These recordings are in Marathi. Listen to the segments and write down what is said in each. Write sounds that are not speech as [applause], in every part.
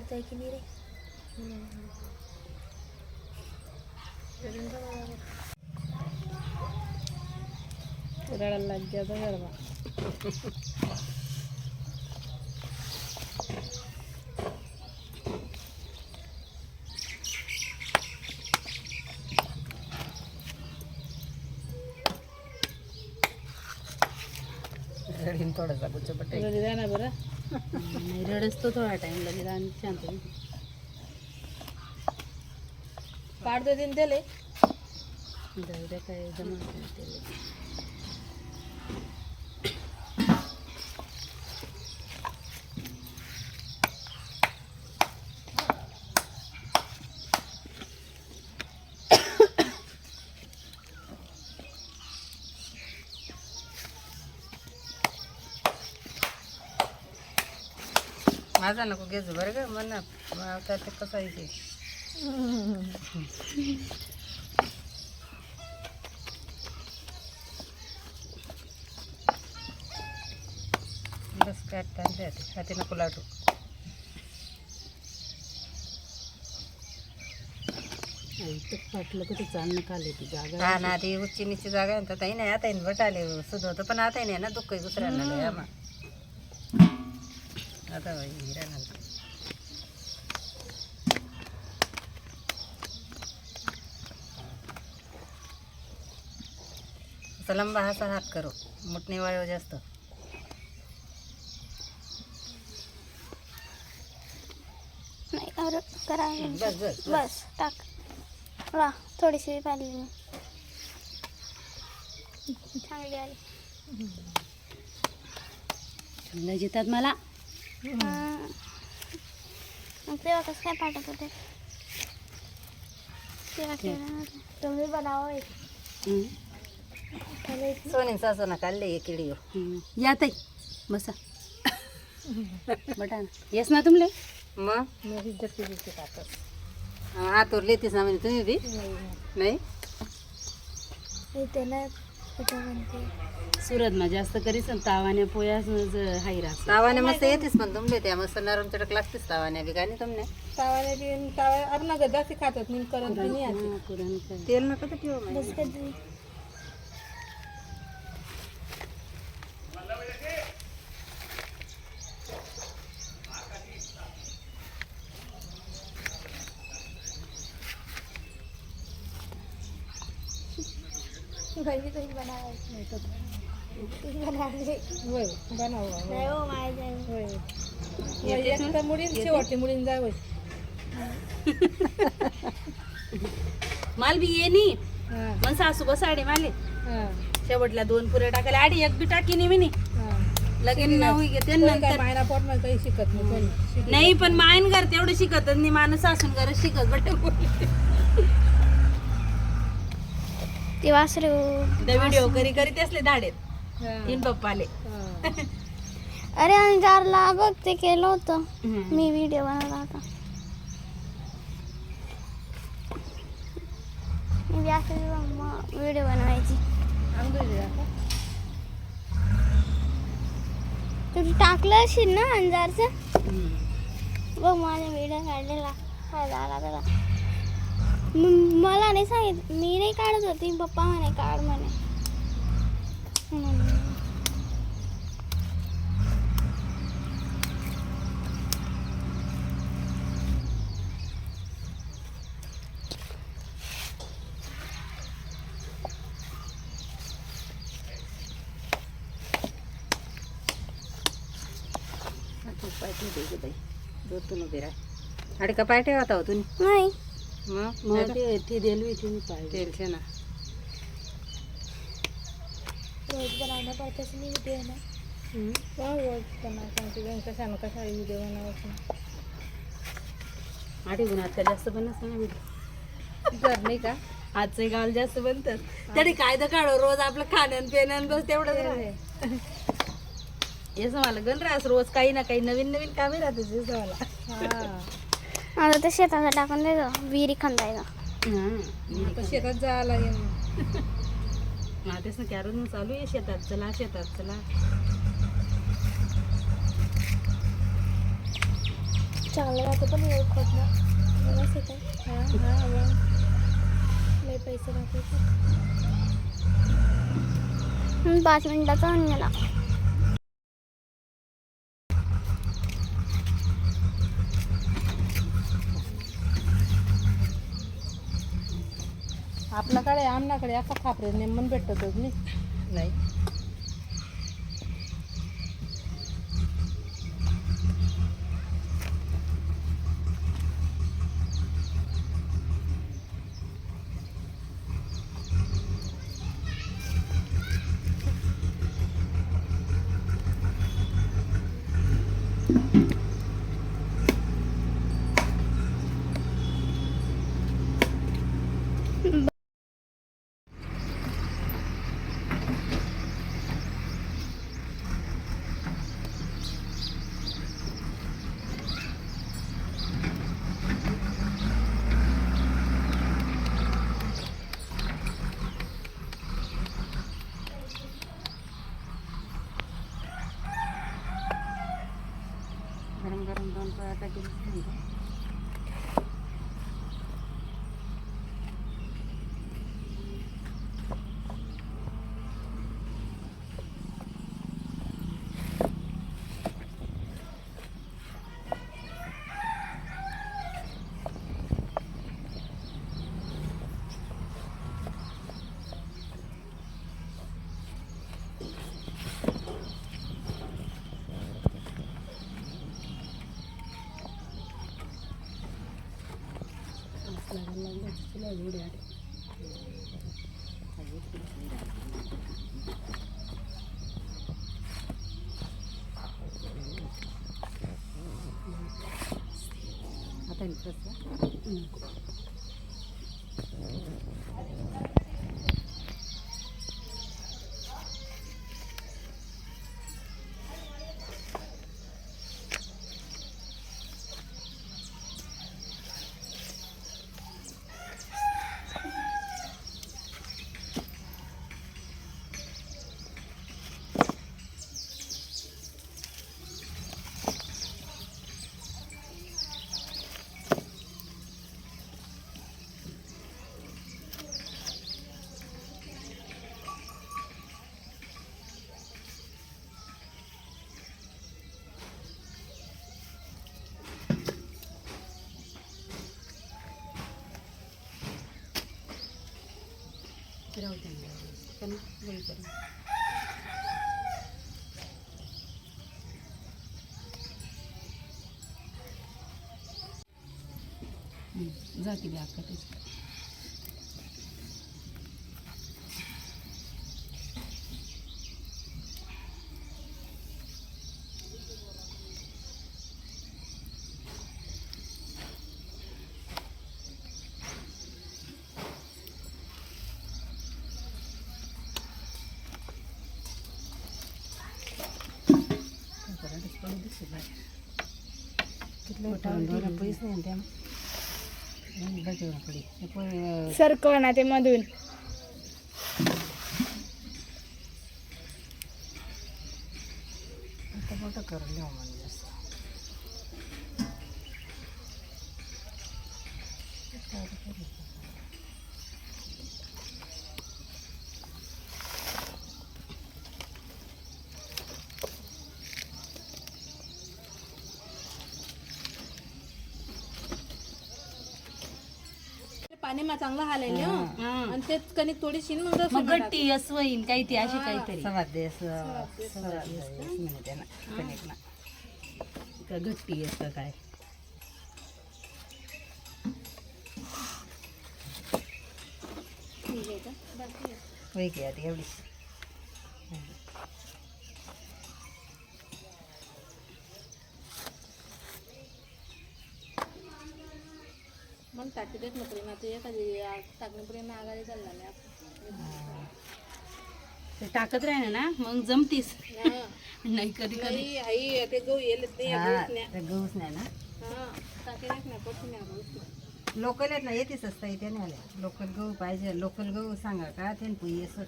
जाय की नाही रे रडायला लागते आता गरबा रडीन थोडासा नाही थोडा टाइम लगेच आणि शांत होईल. पाड दे दिन त्याले जाऊ द्या काय जमा त्याला माझा नको घेजो बरं का? म्हणा आता ते कसं आहे बस द्या ते हाती नको लाटू आई तर फाटलं का ते चालणं ती जागा हा ना ती उच्ची नीची जागा आहे ना तर ताई नाही आता येईन बटाले सुध होतं पण आता नाही ना दुःख आहे दुसऱ्यांना लय आम्हा. आता बाई हिरा घालतो असा लंबा असा हात करू. मुठणी वाळव जास्त. नाही करा बस बस बस. बस टाक. वा थोडीशी पाहिली चांगली आली. येतात मला. मग तेव्हा कसं काय पाठवत होते तेव्हा केलं नव्हतं. तुम्ही बनावं एक. त्याला एक- सोनी काढले एक हम्म. या ताई बसा बटा येस ना तुमले मग माझी जप्ती दिसते कातच आतूर लेतीस ना म्हणजे तुम्ही बी नाही ना कुठं म्हणते? सुरत मा जास्त करीस तावाने पोयास हाई राहत तावाने मस्त येतेस पण तुमले त्या मस्त नरम चटक लागतेस तावाने बी गाणी तुमने तावाने बी तावा आपण जास्त खातात मी करत नाही तेल नका तर ठेवा होय बनाव नाही हो मुलीन शेवटची मुलीन जाय होय [laughs] माल बी ये नी. मग सासू बसाडे माले. शेवटला दोन पुऱ्या टाकायला आडी एक बी टाकी नाही मी लगेन नाव घेते नंतर मायना पोटमध्ये काही शिकत नाही कोणी नाही पण मायन घर तेवढं शिकत नाही. माणूस सासून घर शिकत बट ती वासरू. व्हिडिओ करी करी असले धाडेत. इन पप्पाले [laughs] अरे अंजारला बघ ते केलं होतं. मी व्हिडिओ बनवला होता. मी बी असं व्हिडिओ बनवायची. तुझी टाकलं असेल ना अंजारचं बघ माझा व्हिडिओ काढलेला. काय झाला त्याला मला नाही सांगित मी नाही काढत होती पप्पा म्हणे काढ म्हणे. म्हणून. अडका पाय ठेवता हो तुम्ही नाही. मग? ती दिली तुम्ही पाहिजे. तेल छे ना. रोज ना व्हिडिओ बनवायचे गुणात का जास्त पण नसतं ना व्हिडिओ जर नाही का? आजचे गाव जास्त बनतात. तरी काय तर काढो रोज आपलं खाणं पेन बस तेवढंच येस मला गण राहस रोज काही ना काही नवीन नवीन कामे राहते मला हा. आता ते शेताचं टाकून देतो. विहिरी खंदायचा आता शेतात जायला लागेल. हा तेच ना कॅरोन चालू आहे शेतात. चला शेतात चला. चांगलं राहतं पण वेळ खोट ना व्यवस्थित आहे. हां हां मग लय पैसे राहते पाच मिनिटाचा होऊन गेला आपल्याकडे आमनाकडे असा खापरे नेमन भेटतच नाही नाही गरम गरम दोन पराठा केली आता कसं राहू दे पण वेळ करू जाते बी अक्का तेच पराठीच पडू ना ते मधून आता मोठं करून लिहा मला जास्त पाणी मा चांगलं हालायले हो. आणि ते कणिक थोडीशी मग मग रसून गट्टी अस्वईन काही ती अशी काहीतरी. देस म्हणते ना कणिक ना का गट्टी असतं काय. होय की आता एवढीच. मग टाकी देत नोकरी ना ते एखादी टाकणीपर्यंत आगारी चालला नाही टाकत राहिना ना मग जमतीस. हा. नाही कधी कधी. आई ते गहू येलेच नाही हा गहूच नाही. ना? टाकी नाही नाही. लोकल आहेत ना येतेच असता इथे नाही आले लोकल गहू पाहिजे लोकल गहू सांगा का ते असं.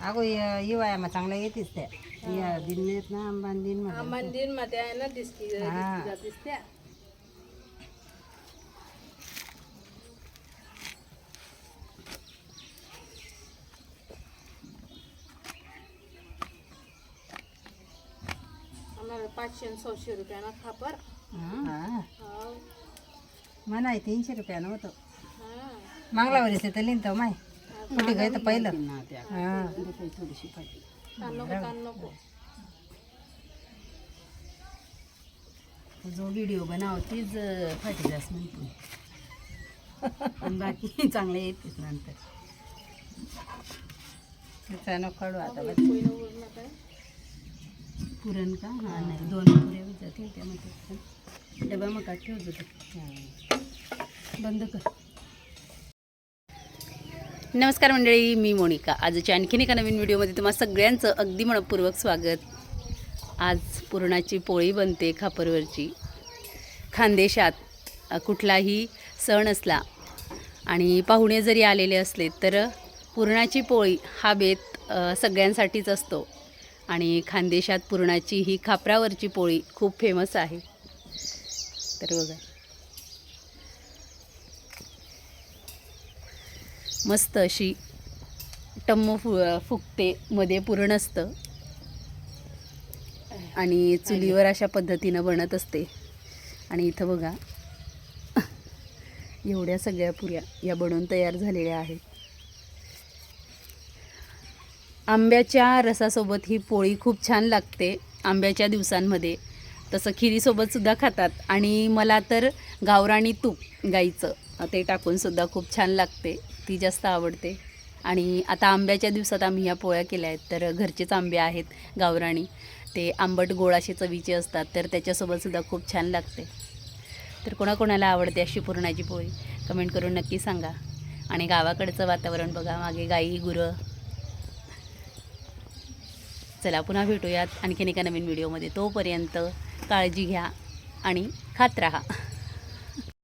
अगो हिवाळ्यामा चांगल्या येतेच त्या. दिन येत ना आंबान दिनमध्ये मंदिरमध्ये आहे ना दिसकी हा. दिसत्या आम्हाला पाचशे सहाशे रुपयाना खापर. हा. म्हणाय तीनशे रुपया नव्हतं हा. मागला वरीस तर लिहिन तर माय. कुठे गय तर पहिलं? हा. ताण नको ताण नको. जो व्हिडिओ बनाव तीच फाटी जास म्हणतो. आणि बाकी चांगले येतेच नंतर. तिचा नको काढू आता. पुरण का? हा नाही दोन पुऱ्या जातील त्यामध्ये डबा मका ठेवत होते बंद कर. नमस्कार मंडळी मी मोनिका. आजच्या आणखीन एका नवीन व्हिडिओमध्ये तुम्हा सगळ्यांचं अगदी मनपूर्वक स्वागत. आज पुरणाची पोळी बनते खापरवरची. खानदेशात कुठलाही सण असला आणि पाहुणे जरी आलेले असले तर पुरणाची पोळी हा बेत सगळ्यांसाठीच असतो. आणि खानदेशात पुरणाची ही खापरावरची पोळी खूप फेमस आहे. तर बघा. मस्त अशी टम्म फु फुगते मध्ये पुरण असतं. आणि चुलीवर अशा पद्धतीनं बनत असते. आणि इथं बघा. [laughs] एवढ्या सगळ्या पुऱ्या या बनवून तयार झालेल्या आहेत. आंब्याच्या रसासोबत ही पोळी खूप छान लागते आंब्याच्या दिवसांमध्ये. तसं खिरीसोबतसुद्धा खातात. आणि मला तर गावराणी तूप गाईचं ते टाकूनसुद्धा खूप छान लागते. ती जास्त आवडते. आणि आता आंब्याच्या दिवसात आम्ही ह्या पोळ्या केल्या आहेत. तर घरचेच आंबे आहेत गावराणी. ते आंबट गोड असे चवीचे असतात तर त्याच्यासोबतसुद्धा खूप छान लागते. तर कोणाकोणाला आवडते अशी पुरणाची पोळी कमेंट करून नक्की सांगा. आणि गावाकडचं वातावरण बघा मागे गाई गुरं चला पुन्हा भेटूयात आणखीन एका नवीन व्हिडिओमध्ये. तोपर्यंत काळजी घ्या आणि खात राहा.